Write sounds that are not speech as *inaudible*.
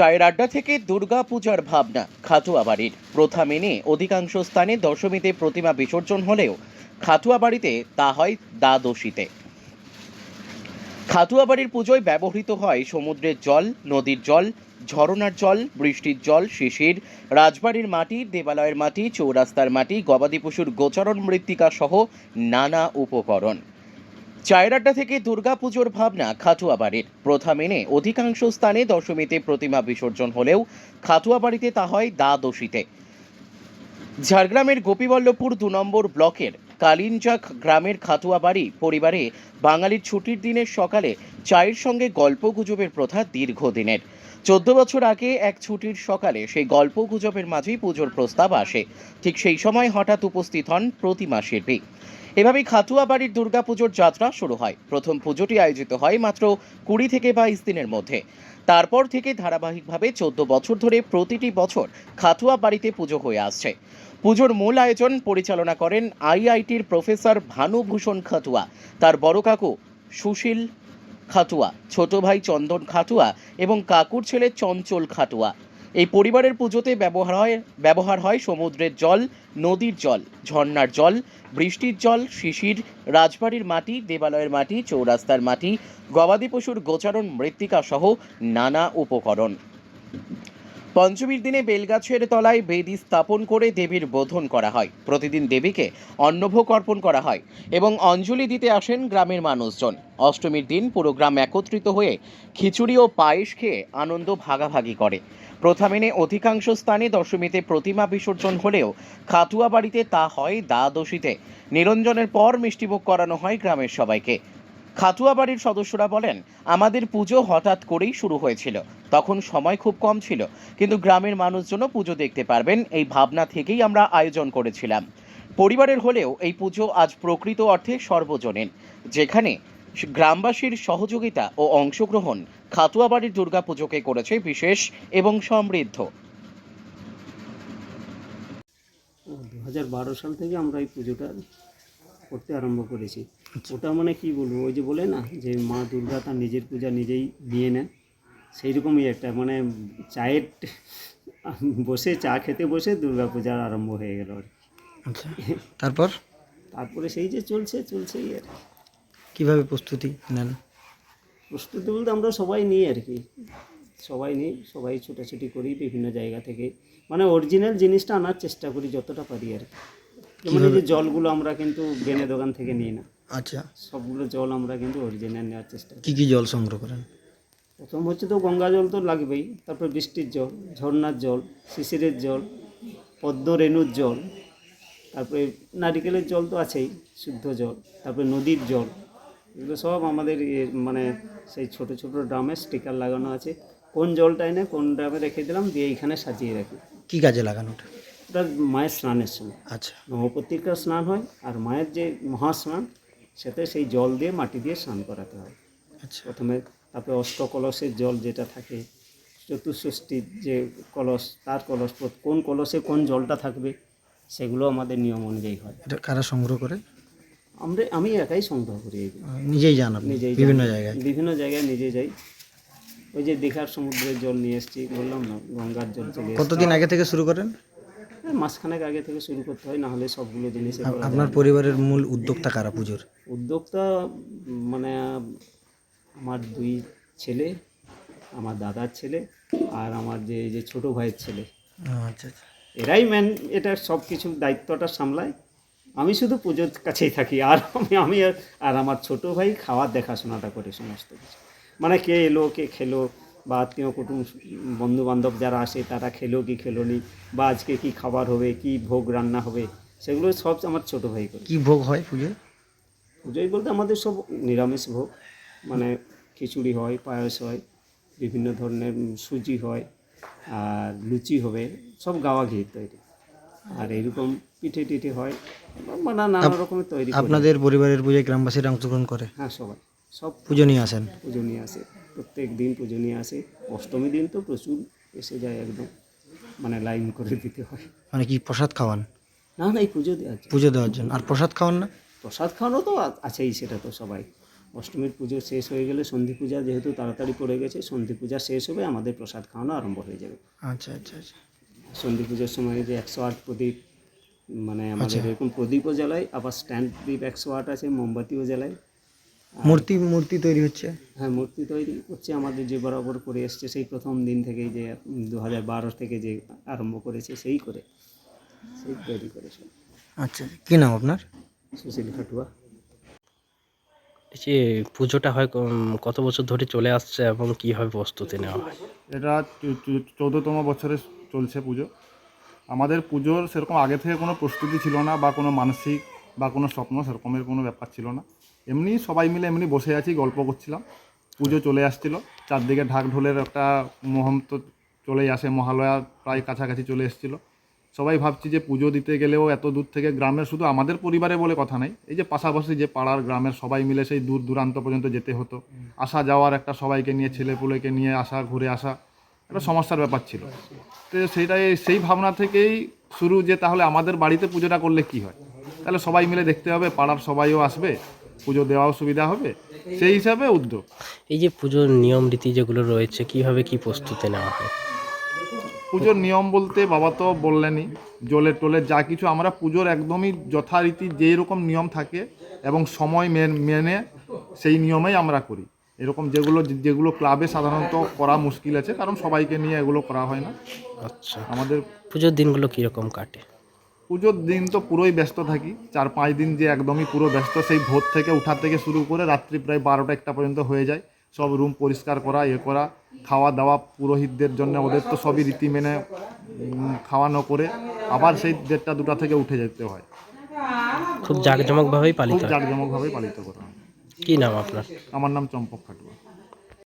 চায়ের আড্ডা থেকে দুর্গা পূজার ভাবনা খাতুয়া বাড়ির। প্রথা মেনে অধিকাংশ স্থানে দশমীতে প্রতিমা বিসর্জন হলেও খাতুয়া বাড়িতে তা হয় দ্বাদশীতে। খাতুয়া বাড়ির পুজোয় ব্যবহৃত হয় সমুদ্রের জল, নদীর জল, ঝরনার জল, বৃষ্টির জল, শিশির, রাজবাড়ির মাটি, দেবালয়ের মাটি, চৌরাস্তার মাটি গবাদি পশুর গোচরণ মৃত্তিকা সহ নানা উপকরণ। চায়ের আড্ডা থেকে দুর্গাপুজোর ভাবনা খাটুয়া বাড়ির প্রথা মেনে অধিকাংশ স্থানে দশমীতে প্রতিমা বিসর্জন হলেও খাটুয়া বাড়িতে তা হয় দ্বাদশীতে। ঝাড়গ্রামের গোপীবল্লভপুর দু নম্বর ব্লকের কালিনচাক গ্রামের খাটুয়া বাড়ি পরিবারে বাঙালির ছুটির দিনের সকালে চায়ের সঙ্গে গল্প গুজবের প্রথা দীর্ঘদিনের। চোদ্দ বছর আগে এক ছুটির সকালে সেই গল্প গুজবের মাঝেই পুজোর প্রস্তাব আসে। ঠিক সেই সময় হঠাৎ উপস্থিত হন প্রতিমা শিল্পী। এভাবেই খাতুয়া বাড়ির দুর্গাপুজোর যাত্রা শুরু হয়। প্রথম পুজোটি আয়োজিত হয় মাত্র কুড়ি থেকে বাইশ দিনের মধ্যে। তারপর থেকে ধারাবাহিকভাবে চোদ্দ বছর ধরে প্রতিটি বছর খাতুয়া বাড়িতে পুজো হয়ে আসছে। পুজোর মূল আয়োজন পরিচালনা করেন আইআইটির প্রফেসর ভানুভূষণ খাতুয়া। তার বড় কাকু সুশীল খাতুয়া, ছোট ভাই চন্দন খাতুয়া এবং কাকুর ছেলে চঞ্চল খাতুয়া। এই পরিবারের পুজোতে ব্যবহার হয় ব্যবহার হয় সমুদ্রের জল, নদীর জল, ঝর্ণার জল, বৃষ্টির জল, শিশির, রাজবাড়ির মাটি, দেবালয়ের মাটি, চৌরাস্তার মাটি, গবাদি পশুর গোচারণ মৃত্তিকা সহ নানা উপকরণ। পঞ্চমীর দিনে বেলগাছের তলায় বেদি স্থাপন করে দেবীর বোধন করা হয়। প্রতিদিন দেবীকে অন্নভোগ অর্পণ করা হয় এবং অঞ্জলি দিতে আসেন গ্রামের মানুষজন। অষ্টমীর দিন পুরো গ্রাম একত্রিত হয়ে খিচুড়ি ও পায়েস খেয়ে আনন্দ ভাগাভাগি করে। প্রথা মেনে অধিকাংশ স্থানে দশমীতে প্রতিমা বিসর্জন হলেও খাতুয়া বাড়িতে তা হয় দ্বাদশীতে। নিরঞ্জনের পর মিষ্টিভোগ করানো হয় গ্রামের সবাইকে। খাতুয়া বাড়ির সদস্যরা বলেন, আমাদের পুজো হঠাৎ করেই শুরু হয়েছিল। তখন সময় খুব কম ছিল, কিন্তু গ্রামের মানুষজনও পুজো দেখতে পারবেন এই ভাবনা থেকেই আমরা আয়োজন করেছিলাম। পরিবারের হলেও এই পুজো আজ প্রকৃত অর্থে সর্বজনীন। যেখানে গ্রামবাসীর সহযোগিতা ও অংশগ্রহণ খাতুয়া বাড়ির দুর্গাপুজোকে করেছে বিশেষ এবং সমৃদ্ধ। দু হাজার বারো সাল থেকে আমরা এই পুজোটা করতে আরম্ভ করেছি। ওটা মানে কি বলব? ওই যে বলে না যে মা দুর্গা তার নিজের পূজা নিজেই নিয়ে নেন। সেই রকমই একটা মানে চায়ের *laughs* বসে চা খেতে বসে দুর্গা পূজার আরম্ভ হয়ে গেল আর কি। আচ্ছা তারপর? তারপরে সেই যে চলছে চলছেই আর। কীভাবে প্রস্তুতি নেন? প্রস্তুতি বলতে আমরা সবাই নিই আর কি। সবাই নিই সবাই ছোটাছুটি করি বিভিন্ন জায়গা থেকে। মানে অরিজিনাল জিনিসটা আনার চেষ্টা করি যতটা পারি আর কি। যেমন এই যে জলগুলো আমরা কিন্তু বেনে দোকান থেকে নিই না। আচ্ছা। সবগুলো জল আমরা কিন্তু অরিজিনাল নেওয়ার চেষ্টা করি। কি কি জল সংগ্রহ করেন? প্রথম হচ্ছে তো গঙ্গা জল তো লাগবেই তারপর বৃষ্টির জল ঝর্ণার জল শিশিরের জল পদ্ম রেণুর জল তারপরে নারিকেলের জল তো আছেই শুদ্ধ জল তারপরে নদীর জল এগুলো সব আমাদের ইয়ে মানে সেই ছোট ছোট ড্রামে স্টিকার লাগানো আছে। কোন জলটা এনে কোন ড্রামে রেখে দিলাম দিয়ে এইখানে সাজিয়ে রাখি। কি কাজে লাগানো ওটা মায়ের স্নানের সময়। আচ্ছা। নবপত্রিকার স্নান হয় আর মায়ের যে মহাস্নান সেটা সেই জল দিয়ে মাটি দিয়ে স্নান করাতে হয়। আচ্ছা। প্রথমে তারপরে অষ্ট কলসের জল যেটা থাকে চতুর্ষষ্ঠীর যে কলস তার কলস কোন কলসে কোন জলটা থাকবে সেগুলো আমাদের নিয়ম অনুযায়ী হয়। এটা কারা সংগ্রহ করে? আমরা আমি একাই সংগ্রহ করি নিজেই আপনি? নিজেই বিভিন্ন জায়গায়? বিভিন্ন জায়গায় নিজে যাই। ওই যে দীঘার সমুদ্রের জল নিয়ে এসেছি বললাম না গঙ্গার জল চলে কতদিন আগে থেকে শুরু করেন? মাসখানেক আগে থেকে শুরু করতে হয় না হলে সবগুলো জিনিস আপনার পরিবারের মূল উদ্যোক্তা কারা পুজোর? উদ্যোক্তা মানে আমার দুই ছেলে আমার দাদার ছেলে আর আমার যে যে ছোট ভাইয়ের ছেলে। আচ্ছা আচ্ছা। এরাই ম্যান এটা সব কিছু দায়িত্বটা সামলায়। আমি শুধু পুজোর কাছেই থাকি আর আমি আমি আর- আর আমার ছোট ভাই খাওয়ার দেখাশোনাটা করে সমস্ত কিছু। মানে কে এলো কে খেলো বা আত্মীয় কুটুম বন্ধু বান্ধব যারা আসে তারা খেলো কি খেলো নি বা আজকে কি খাবার হবে কি ভোগ রান্না হবে সেগুলো সব আমার ছোট ভাই করে। কি ভোগ হয় পুজোয়? পুজোয় বলতে আমাদের সব নিরামিষ ভোগ মানে খিচুড়ি হয় পায়েস হয় বিভিন্ন ধরনের সুজি হয় আর লুচি হবে সব গাওয়া ঘি তৈরি। আর এরকম পিঠে টিঠে হয় মানে নানা রকমের তৈরি। আপনাদের পরিবারের পুজোয় গ্রামবাসীরা অংশগ্রহণ করে? হ্যাঁ সবাই। সব পুজো নিয়ে আসেন? পুজো নিয়ে আসে। প্রত্যেক দিন পুজো নিয়ে আসে। অষ্টমী দিন তো প্রচুর এসে যায় একদম মানে লাইন করে দিতে হয়। মানে কি প্রসাদ খাওয়ান? না না এই পুজো দেওয়ার জন্য। পুজো দেওয়ার জন্য। আর প্রসাদ খাওয়ান না? প্রসাদ খাওয়ানো তো আছেই সেটা তো সবাই। অষ্টমীর পুজো শেষ হয়ে গেলে সন্ধি পূজা যেহেতু তাড়াতাড়ি পড়ে গেছে সন্ধি পূজা শেষ হবে আমাদের প্রসাদ খাওয়ানো আরম্ভ হয়ে যাবে। আচ্ছা আচ্ছা আচ্ছা। সন্ধি পুজোর সময় যে একশো আট প্রদীপ মানে আমাদের এরকম প্রদীপও জ্বালায় আবার স্ট্যান্ড দ্বীপ একশো আট আছে মোমবাতিও জ্বালাই মূর্তি মূর্তি তৈরি হচ্ছে? হ্যাঁ মূর্তি তৈরি হচ্ছে আমাদের যে বরাবর করে এসছে সেই প্রথম দিন থেকেই যে দু হাজার বারো থেকে যে আরম্ভ করেছে সেই করে সেই তৈরি করেছে। আচ্ছা কী নাম আপনার? সুশীল খাটুয়া। যে পুজোটা হয় কত বছর ধরে চলে আসছে এবং কীভাবে প্রস্তুতি নেওয়া হয়? এটা চৌদ্দতম বছরে চলছে পুজো। আমাদের পুজোর সেরকম আগে থেকে কোনো প্রস্তুতি ছিল না বা কোনো মানসিক বা কোনো স্বপ্ন সেরকমের কোনো ব্যাপার ছিল না। এমনি সবাই মিলে এমনি বসে আছি, গল্প করছিলাম। পুজো চলে আসছিল, চারদিকে ঢাক ঢোলের একটা মুহূর্ত চলেই আসে, মহালয়া প্রায় কাছাকাছি চলে এসেছিল। সবাই ভাবছি যে পুজো দিতে গেলেও এত দূর থেকে গ্রামের শুধু আমাদের পরিবারে বলে কথা নেই, এই যে পাশাপাশি যে পাড়ার গ্রামের সবাই মিলে সেই দূর দূরান্ত পর্যন্ত যেতে হতো। আসা যাওয়ার একটা সবাইকে নিয়ে ছেলেপুলেকে নিয়ে আসা, ঘুরে আসা, একটা সমস্যার ব্যাপার ছিল। তো সেইটাই, সেই ভাবনা থেকেই শুরু যে তাহলে আমাদের বাড়িতে পুজোটা করলে কি হয়? তাহলে সবাই মিলে দেখতে হবে, পাড়ার সবাইও আসবে। পুজো দেওয়াও সুবিধা হবে? সেই হিসাবে উদ্যোগ এই যে পুজোর নিয়ম রীতি যেগুলো রয়েছে কীভাবে কি প্রস্তুতি নেওয়া হয়? পুজোর নিয়ম বলতে বাবা তো বললেনই জলের টোলের যা কিছু আমরা পুজোর একদমই যথারীতি যেই রকম নিয়ম থাকে এবং সময় মেন- মেনে সেই নিয়মেই আমরা করি। এরকম যেগুলো যেগুলো ক্লাবে সাধারণত করা মুশকিল আছে কারণ সবাইকে নিয়ে এগুলো করা হয় না। আচ্ছা। আমাদের পুজোর দিনগুলো কীরকম কাটে? পুজোর দিন তো পুরোই ব্যস্ত থাকি। চার পাঁচ দিন যে একদমই পুরো ব্যস্ত সেই ভোর থেকে উঠার থেকে শুরু করে রাত্রি প্রায় বারোটা একটা পর্যন্ত হয়ে যায়। সব রুম পরিষ্কার করা এ করা খাওয়া দাওয়া পুরোহিতদের জন্য ওদের তো সবই রীতি মেনে খাওয়ানো করে আবার সেই দেড়টা দুটা থেকে উঠে যেতে হয়। খুব জাঁকজমকভাবেই পালিত খুব হয় জাঁকজমকভাবে পালিত করা হয়। কী নাম আপনার? আমার নাম চম্পক খাটুয়া।